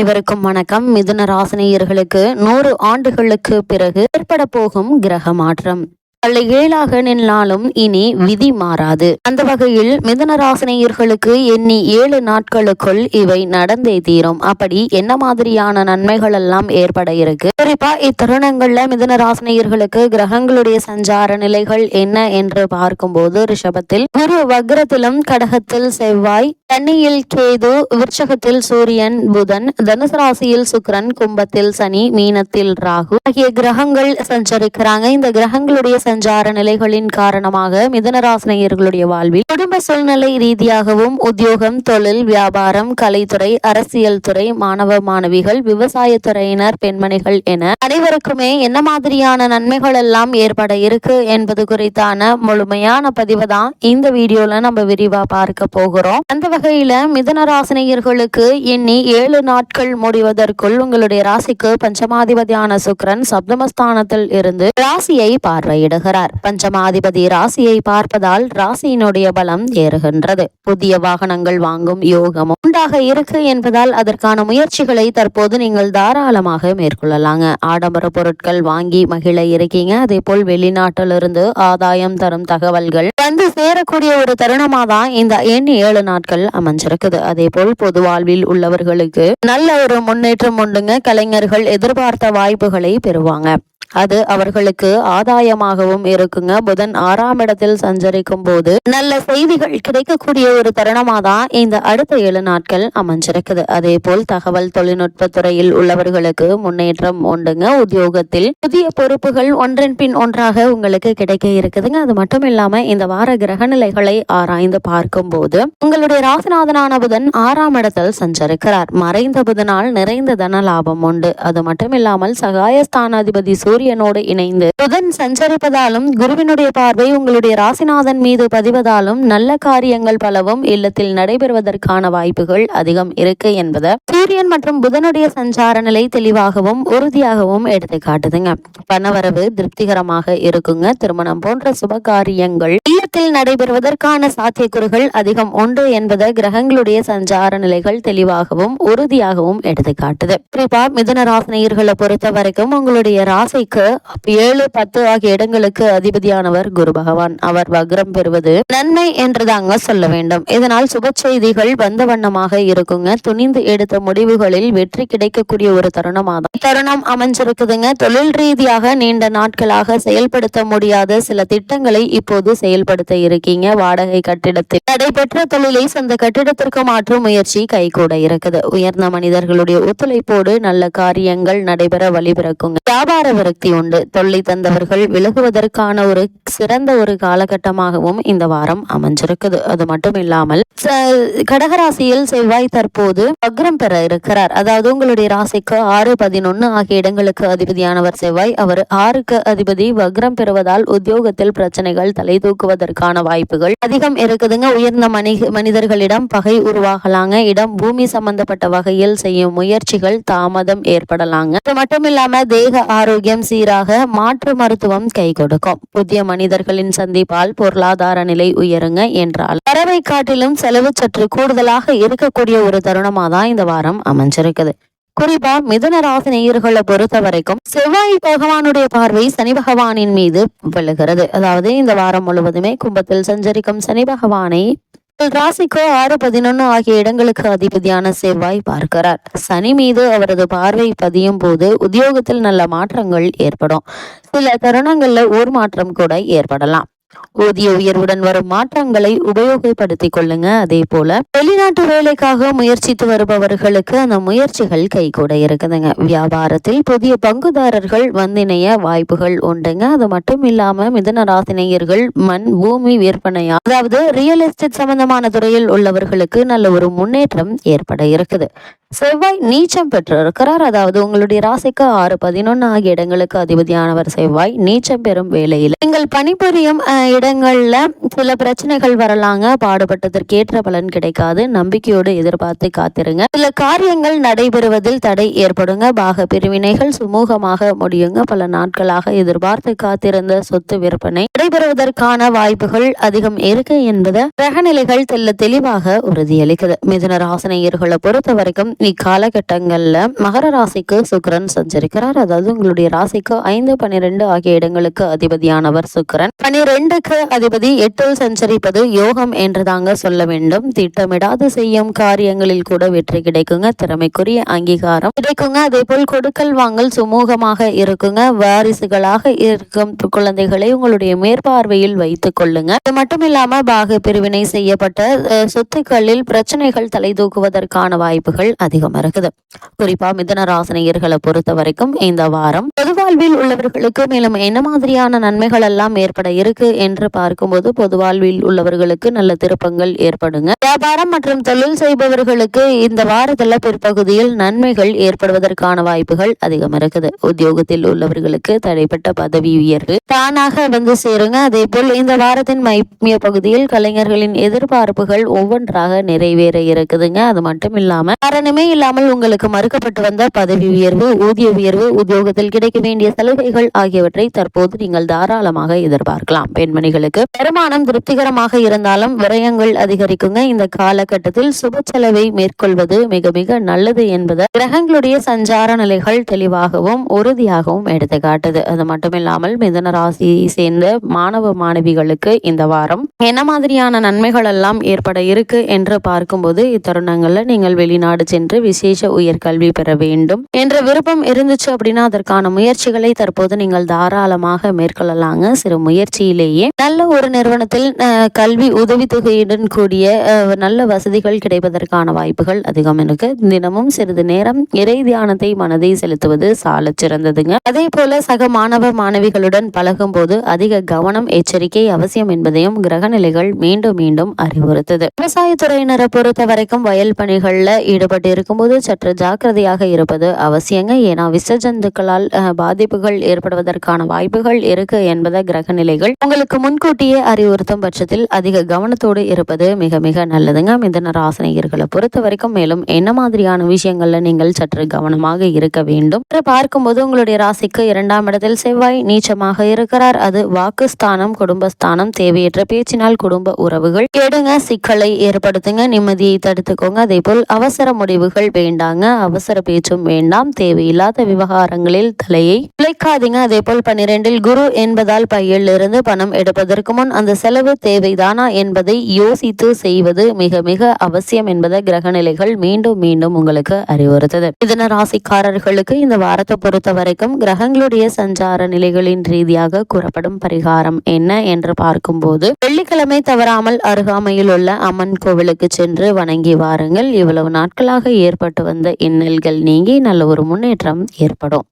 அனைவருக்கும் வணக்கம். மிதுன ராசினியர்களுக்கு நூறு ஆண்டுகளுக்கு பிறகு ஏற்பட போகும் கிரக மாற்றம். ஏழாக நின்றாலும் இனி விதி மாறாது. அந்த வகையில் மிதனராசினியர்களுக்கு எண்ணி ஏழு நாட்களுக்குள் இவை நடந்தே தீரும். அப்படி என்ன மாதிரியான நன்மைகள் எல்லாம் ஏற்பட இருக்கு? குறிப்பா இத்தருணங்கள்ல மிதனராசினியர்களுக்கு கிரகங்களுடைய சஞ்சார நிலைகள் என்ன என்று பார்க்கும்போது ரிஷபத்தில் குரு வக்ரத்திலும் கடகத்தில் செவ்வாய் தண்ணியில் கேது விருட்சகத்தில் சூரியன் புதன் தனுசு ராசியில் சுக்கிரன் கும்பத்தில் சனி மீனத்தில் ராகு ஆகிய கிரகங்கள் சஞ்சரிக்கிறாங்க. இந்த கிரகங்களுடைய சஞ்சார நிலைகளின் காரணமாக மிதனராசினியர்களுடைய வாழ்வில் குடும்ப சூழ்நிலை ரீதியாகவும் உத்தியோகம் தொழில் வியாபாரம் கலைத்துறை அரசியல் துறை மாணவ மாணவிகள் விவசாயத்துறையினர் பெண்மணிகள் என அனைவருக்குமே என்ன மாதிரியான நன்மைகள் எல்லாம் ஏற்பட இருக்கு என்பது குறித்தான முழுமையான பதிவு தான் இந்த வீடியோல நம்ம விரிவா பார்க்க போகிறோம். அந்த வகையில மிதனராசினியர்களுக்கு எண்ணி ஏழு நாட்கள் முடிவதற்குள் உங்களுடைய ராசிக்கு பஞ்சமாதிபதியான சுக்ரன் சப்தமஸ்தானத்தில் இருந்து ராசியை பார்வையிடுகிறார் பஞ்சமாதிபதி ராசியை பார்ப்பதால் ராசியினுடைய பலம் ஏறுகின்றது. புதிய வாகனங்கள் வாங்கும் யோகமும் உண்டாக இருக்கு என்பதால் அதற்கான முயற்சிகளை தற்போது நீங்கள் தாராளமாக மேற்கொள்ளலாங்க. ஆடம்பர பொருட்கள் வாங்கி மகிழ இருக்கீங்க. அதே போல் வெளிநாட்டிலிருந்து ஆதாயம் தரும் தகவல்கள் வந்து சேரக்கூடிய ஒரு தருணமா தான் இந்த எண் ஏழு நாட்கள் அமைஞ்சிருக்குது. அதே போல் பொது வாழ்வில் உள்ளவர்களுக்கு நல்ல ஒரு முன்னேற்றம் உண்டுங்க. கலைஞர்கள் எதிர்பார்த்த வாய்ப்புகளை பெறுவாங்க. அது அவர்களுக்கு ஆதாயமாகவும் இருக்குங்க. புதன் ஆறாம் இடத்தில் சஞ்சரிக்கும் போது நல்ல செய்திகள் கிடைக்கக்கூடிய ஒரு தருணமா தான் இந்த அடுத்த ஏழு நாட்கள் அமைஞ்சிருக்குது. அதே போல் தகவல் தொழில்நுட்ப துறையில் உள்ளவர்களுக்கு முன்னேற்றம் உண்டுங்க. உத்தியோகத்தில் புதிய பொறுப்புகள் ஒன்றன் பின் ஒன்றாக உங்களுக்கு கிடைக்க இருக்குதுங்க. அது மட்டும் இல்லாம இந்த வார கிரக நிலைகளை ஆராய்ந்து பார்க்கும் போது உங்களுடைய ராசிநாதனான புதன் ஆறாம் இடத்தில் சஞ்சரிக்கிறார். மறைந்த புதனால் நிறைந்த தன லாபம் உண்டு. அது மட்டும் இல்லாமல் சகாயஸ்தானாதிபதி சூரிய சூரியனோடு இணைந்து. புதன் சஞ்சரிப்பதாலும் குருவினுடைய பார்வை உங்களுடைய ராசிநாதன் மீது பதிவதாலும் நல்ல காரியங்கள் பலவும் இல்லத்தில் நடைபெறுவதற்கான வாய்ப்புகள் அதிகம் இருக்கு என்பதை சூரியன் மற்றும் புதனுடைய சஞ்சார நிலை தெளிவாகவும் உறுதியாகவும் எடுத்து காட்டுதுங்க. பணவரவு திருப்திகரமாக இருக்குங்க. திருமணம் போன்ற சுப காரியங்கள் இல்லத்தில் நடைபெறுவதற்கான சாத்தியக்கூறுகள் அதிகம் உண்டு என்பதை கிரகங்களுடைய சஞ்சார நிலைகள் தெளிவாகவும் உறுதியாகவும் எடுத்து காட்டுது. குறிப்பா மிதன ராசினியர்களை பொறுத்த வரைக்கும் உங்களுடைய ராசி ராசிக்கு ஏழு பத்து ஆகிய இடங்களுக்கு அதிபதியானவர் குரு பகவான். அவர் வக்ரம் பெறுவது நன்மை என்றுதாங்க சொல்ல வேண்டும். இதனால் சுப செய்திகள் வந்த வண்ணமாக இருக்குங்க. துணிந்து எடுத்த முடிவுகளில் வெற்றி கிடைக்கக்கூடிய ஒரு தருணமாக தருணம் அமைஞ்சிருக்குதுங்க. தொழில் ரீதியாக நீண்ட நாட்களாக செயல்படுத்த முடியாத சில திட்டங்களை இப்போது செயல்படுத்த இருக்கீங்க. வாடகை கட்டிடத்தில் நடைபெற்ற தொழிலை சொந்த கட்டிடத்திற்கு மாற்றும் முயற்சி கைகூட இருக்குது. உயர்ந்த மனிதர்களுடைய ஒத்துழைப்போடு நல்ல காரியங்கள் நடைபெற வழிபிறக்குங்க வியாபார சக்தி உண்டு. தொல்லை தந்தவர்கள் விலகுவதற்கான ஒரு சிறந்த ஒரு காலகட்டமாகவும் இந்த வாரம் அமைஞ்சிருக்குது. அது மட்டும் இல்லாமல் கடகராசியில் செவ்வாய் தற்போது வக்ரம் பெற இருக்கிறார். அதாவது உங்களுடைய ராசிக்கு ஆறு பதினொன்னு ஆகிய இடங்களுக்கு அதிபதியானவர் செவ்வாய். அவர் ஆறுக்கு அதிபதி வக்ரம் பெறுவதால் உத்தியோகத்தில் பிரச்சனைகள் தலை தூக்குவதற்கான வாய்ப்புகள் அதிகம் இருக்குதுங்க. உயர்ந்த மனி மனிதர்களிடம் பகை உருவாகலாங்க. இடம் பூமி சம்பந்தப்பட்ட வகையில் செய்யும் முயற்சிகள் தாமதம் ஏற்படலாங்க. அது மட்டும் இல்லாம தேக ஆரோக்கியம் சீராக மாற்று மருத்துவம் கை கொடுக்கும். புதிய மனிதர்களின் சந்திப்பால் பொருளாதார நிலை உயருங்க என்றால் பறவை காட்டிலும் செலவு சற்று கூடுதலாக இருக்கக்கூடிய ஒரு தருணமா தான் இந்த வாரம் அமைஞ்சிருக்குது. குறிப்பா மிதுன ராசி நேயர்களை பொறுத்த வரைக்கும் செவ்வாய் பகவானுடைய பார்வை சனி பகவானின் மீது விழுகிறது. அதாவது இந்த வாரம் முழுவதுமே கும்பத்தில் சஞ்சரிக்கும் சனி பகவானை ராசிக்கோ ஆறு பதினொன்று ஆகிய இடங்களுக்கு அதிபதியான செவ்வாய் பார்க்கிறார். சனி மீது அவரது பார்வை பதியும் போது உத்தியோகத்தில் நல்ல மாற்றங்கள் ஏற்படும். சில தருணங்களில் ஊர் மாற்றம் கூட ஏற்படலாம். ஊதிய உயர்வுடன் வரும் மாற்றங்களை உபயோகப்படுத்திக் கொள்ளுங்க. அதே போல வெளிநாட்டு வேலைக்காக முயற்சித்து வருபவர்களுக்கு அந்த முயற்சிகள் கை கூட இருக்குதுங்க. வியாபாரத்தில் புதிய பங்குதாரர்கள் வந்திணைய வாய்ப்புகள் உண்டுங்க. அது மட்டும் இல்லாம மிதன ராசினியர்கள் மண் பூமி விற்பனையா அதாவது ரியல் எஸ்டேட் சம்பந்தமான துறையில் உள்ளவர்களுக்கு நல்ல ஒரு முன்னேற்றம் ஏற்பட இருக்குது. செவ்வாய் நீச்சம் பெற்று இருக்கிறார் அதாவது உங்களுடைய ராசிக்கு ஆறு பதினொன்னு ஆகிய இடங்களுக்கு அதிபதியானவர் செவ்வாய் நீச்சம் பெறும் வேலையில் நீங்கள் பணிபுரியும் இடங்கள்ல சில பிரச்சனைகள் வரலாங்க. பாடுபட்டதற்கேற்ற பலன் கிடைக்காது. நம்பிக்கையோடு எதிர்பார்த்து காத்திருங்க. சில காரியங்கள் நடைபெறுவதில் தடை ஏற்படுங்க. பாக பிரிவினைகள் சுமூகமாக முடியுங்க. பல நாட்களாக எதிர்பார்த்து காத்திருந்த சொத்து விற்பனை நடைபெறுவதற்கான வாய்ப்புகள் அதிகம் இருக்கு என்பதை கிரகநிலைகள் தெல்ல தெளிவாக உறுதியளிக்குது. மிதுன ராசினியர்களை பொறுத்த வரைக்கும் இக்காலகட்டங்களில் மகர ராசிக்கு சுக்கரன் சஞ்சரிக்கிறார். அதாவது உங்களுடைய ராசிக்கு ஐந்து பன்னிரெண்டு ஆகிய இடங்களுக்கு அதிபதியானவர் சுக்கிரன். பனிரெண்டுக்கு அதிபதி எட்டில் சஞ்சரிப்பது யோகம் என்றுதாங்க சொல்ல வேண்டும். திட்டமிடாது செய்யும் காரியங்களில் கூட வெற்றி கிடைக்குங்க. திறமைக்குரிய அங்கீகாரம் கிடைக்குங்க. அதே போல் கொடுக்கல் வாங்கல் சுமூகமாக இருக்குங்க. வாரிசுகளாக இருக்கும் குழந்தைகளை உங்களுடைய மேற்பார்வையில் வைத்துக் கொள்ளுங்க. அது மட்டும் இல்லாம பாக பிரிவினை செய்யப்பட்ட சொத்துக்களில் பிரச்சனைகள் தலை தூக்குவதற்கான வாய்ப்புகள் அதிகம் இருக்குது. குறிப்பா மிதன ராசினியர்களை பொறுத்த வரைக்கும் இந்த வாரம் பொது வாழ்வில் உள்ளவர்களுக்கு மேலும் என்ன மாதிரியான நன்மைகள் எல்லாம் ஏற்பட இருக்கு என்று பார்க்கும்போது பொது வாழ்வில் உள்ளவர்களுக்கு நல்ல திருப்பங்கள் ஏற்படுங்க. வியாபாரம் மற்றும் தொழில் செய்பவர்களுக்கு இந்த வாரத்தில் பிற்பகுதியில் நன்மைகள் ஏற்படுவதற்கான வாய்ப்புகள் அதிகம் இருக்குது. உத்தியோகத்தில் உள்ளவர்களுக்கு தடைப்பட்ட பதவி உயர்வு தானாக வந்து சேருங்க. அதே போல் இந்த வாரத்தின் மைய பகுதியில் கலைஞர்களின் எதிர்பார்ப்புகள் ஒவ்வொன்றாக நிறைவேற இருக்குதுங்க. அது மட்டும் இல்லாம காரணமே இல்லாமல் உங்களுக்கு மறுக்கப்பட்டு வந்த பதவி உயர்வு ஊதிய உயர்வு உத்தியோகத்தில் கிடைக்க வேண்டிய சலுகைகள் ஆகியவற்றை தற்போது நீங்கள் தாராளமாக எதிர்பார்க்கலாம். பெண்மணிகளுக்கு. வருமானம் திருப்திகரமாக இருந்தாலும் விரயங்கள் அதிகரிக்குங்க. இந்த காலகட்டத்தில் சுப செலவை மேற்கொள்வது மிக மிக நல்லது என்பதை கிரகங்களுடைய சஞ்சார நிலைகள் தெளிவாகவும் உறுதியாகவும் எடுத்து காட்டுது. அது மட்டுமில்லாமல் மிதன ராசியை சேர்ந்த மாணவ மாணவிகளுக்கு இந்த வாரம் என்ன மாதிரியான நன்மைகள் எல்லாம் ஏற்பட இருக்கு என்று பார்க்கும்போது இத்தருணங்கள்ல நீங்கள் வெளிநாடு சென்று விசேஷ உயர்கல்வி பெற வேண்டும் என்ற விருப்பம் இருந்துச்சு அப்படின்னா அதற்கான முயற்சிகளை தற்போது நீங்கள் தாராளமாக மேற்கொள்ளலாங்க. சிறு முயற்சியிலேயே நல்ல ஒரு நிறுவனத்தில் கல்வி உதவித்தொகையுடன் கூடிய நல்ல வசதிகள் கிடைப்பதற்கான வாய்ப்புகள் அதிகம் இருக்கு. தினமும் சிறிது நேரம் இறை தியானத்தை மனதை செலுத்துவது சால சிறந்ததுங்க. அதே போல சக மாணவ மாணவிகளுடன் பழகும் போது அதிக கவனம் எச்சரிக்கை அவசியம் என்பதையும் கிரகநிலைகள் மீண்டும் மீண்டும் அறிவுறுத்துது. விவசாயத்துறையினரை பொறுத்த வரைக்கும் வயல் பணிகள்ல ஈடுபட்டு இருக்கும்போது சற்று ஜாக்கிரதையாக இருப்பது அவசியங்க. ஏன்னா விசஜந்துக்களால் பாதிப்புகள் ஏற்படுவதற்கான வாய்ப்புகள் இருக்கு என்பதை கிரகநிலைகள் உங்களுக்கு முன்கூட்டியே அறிவுறுத்தும் பட்சத்தில் அதிக கவனத்தோடு இருப்பது மிக மிக நல்லதுங்க. மிதன ராசினியர்களை பொறுத்த வரைக்கும் மேலும் என்ன மாதிரியான விஷயங்கள்ல நீங்கள் சற்று கவனமாக இருக்க வேண்டும்? பார்க்கும்போது உங்களுடைய ராசிக்கு இரண்டாம் இடத்தில் செவ்வாய் நீச்சமாக இருக்கிறார். அது வாக்குஸ்தானம் குடும்பஸ்தானம் தேவையற்ற பேச்சினால் குடும்ப உறவுகள். கேடுங்க சிக்கலை ஏற்படுத்துங்க நிம்மதியை தடுத்துக்கோங்க. அதே போல் அவசர முடிவுகள் வேண்டாங்க. அவசர பேச்சும் வேண்டாம். தேவையில்லாத விவகாரங்களில் தலையை உழைக்காதீங்க அதே போல் பன்னிரெண்டில் குரு என்பதால் பையில் இருந்து பணம் எடுப்பதற்கு முன் அந்த செலவு தேவைதானா என்பதை யோசித்து செய்வது மிக மிக அவசியம் என்பதை கிரகநிலைகள் மீண்டும் மீண்டும் உங்களுக்கு அறிவுறுத்தது. இதன ராசிக்காரர்களுக்கு இந்த வாரத்தை பொறுத்த வரைக்கும் கிரகங்களுடைய சஞ்சார நிலைகளின் ரீதியாக கூறப்படும் பரிகாரம் என்ன என்று பார்க்கும்போது வெள்ளிக்கிழமை தவறாமல் அருகாமையில் உள்ள அம்மன் கோவிலுக்கு சென்று வணங்கி வாருங்கள். இவ்வளவு நாட்களாக ஏற்பட்டு வந்த இன்னல்கள் நீங்கி நல்ல ஒரு முன்னேற்றம் ஏற்படும்.